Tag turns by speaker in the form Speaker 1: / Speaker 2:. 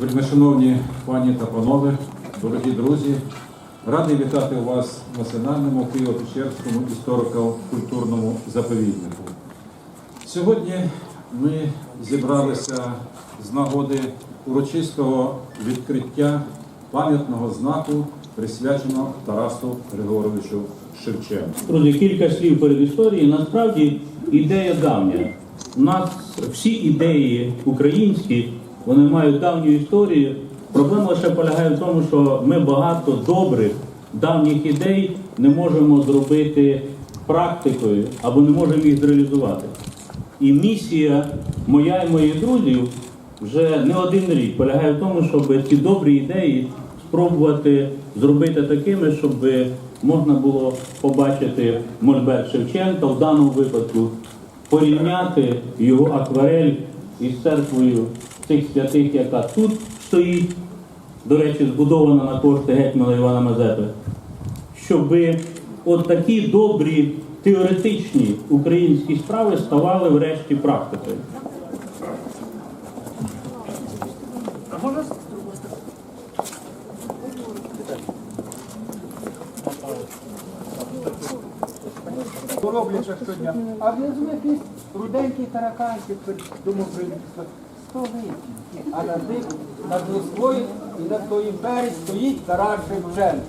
Speaker 1: Вельмишановні пані та панове, дорогі друзі, радий вітати вас в Національному Києво-Печерському історико-культурному заповіднику. Сьогодні ми зібралися з нагоди урочистого відкриття пам'ятного знаку, присвяченого Тарасу Григоровичу Шевченку.
Speaker 2: Друзі, кілька слів перед історією. Насправді ідея давня. У нас всі ідеї українські, вони мають давню історію. Проблема лише полягає в тому, що ми багато добрих давніх ідей не можемо зробити практикою або не можемо їх зреалізувати. І місія моя і моїх друзів вже не один рік полягає в тому, щоб ці добрі ідеї спробувати зробити такими, щоб можна було побачити мольберт Шевченка в даному випадку, порівняти його акварель із церквою цих святих, яка тут стоїть, до речі, збудована на кошти гетьмана Івана Мазепи, щоб от такі добрі теоретичні українські справи ставали врешті практикою.
Speaker 3: Роблять щодня. А внизу якийсь руденький тараканчик, думав, вийти. А над ним, над Москвою і над тою імперією стоїть Тарас Шевченко.